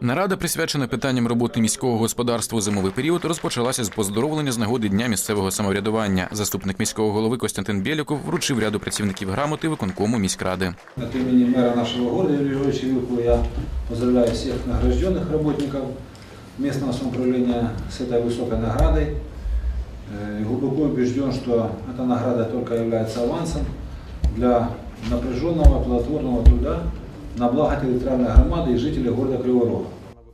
Нарада, присвячена питанням роботи міського господарства у зимовий період, розпочалася з поздоровлення з нагоди дня місцевого самоврядування. Заступник міського голови Костянтин Бєліков вручив ряду працівників грамоти виконкому міськради. От имени мэра нашего города Юрия Григорьевича Вилкова я поздравляю всех награжденных работников местного самоуправления с этой высокой наградой. Э, и Глубоко убежден, что эта награда только является авансом для напряженного, плодотворного труда на благо территориальной громады и жителей города Кривого Рога.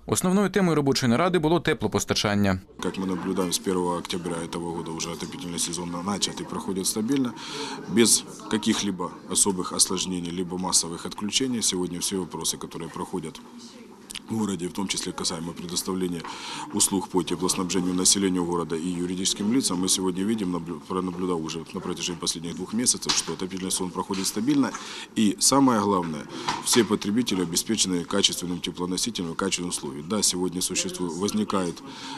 Основною темою робочої наради було теплопостачання. Как мы наблюдаем, с 1 октября этого года уже отопительный сезон начат и проходит стабильно, без каких-либо особых осложнений, либо массовых отключений. Сегодня все вопросы, которые проходят в городе, в том числе касаемо предоставления услуг по теплоснабжению населению города и юридическим лицам, мы сегодня видим, наблю- пронаблюдав уже на протяжении последних двух месяцев, что отопительный сезон проходит стабильно. И самое главное, все потребители обеспечены качественным теплоносителем и качественным условием. Да, сегодня существует, возникает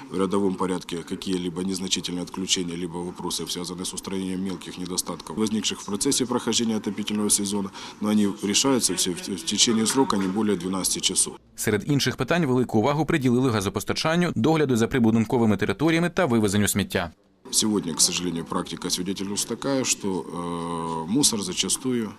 в рядовом порядке какие-либо незначительные отключения, либо вопросы, связанные с устранением мелких недостатков, возникших в процессе прохождения отопительного сезона, но они решаются все в течение срока не более 12 часов. Серед інших питань велику увагу приділили газопостачанню, догляду за прибудинковими територіями та вивезенню сміття. Сегодня, к сожалению, практика свидетельствует такая, что э, мусор зачастую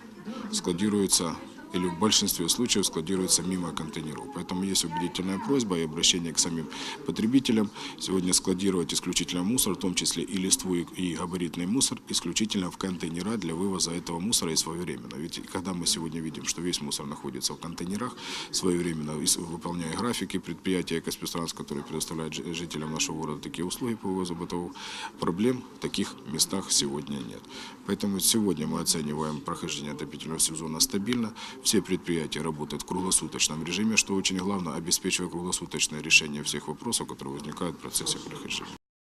складируется или в большинстве случаев складируется мимо контейнеров. Поэтому есть убедительная просьба и обращение к самим потребителям сегодня складировать исключительно мусор, в том числе и листву, и габаритный мусор, исключительно в контейнера для вывоза этого мусора и своевременно. Ведь когда мы сегодня видим, что весь мусор находится в контейнерах, своевременно выполняя графики предприятия «Экоспестранс», которые предоставляют жи- жителям нашего города такие услуги по вывозу бытовых, проблем в таких местах сегодня нет. Поэтому сегодня мы оцениваем прохождение отопительного сезона стабильно. Все предприятия работают в круглосуточном режиме, что очень главное, обеспечивая круглосуточное решение всех вопросов, которые возникают в процессе прохождения.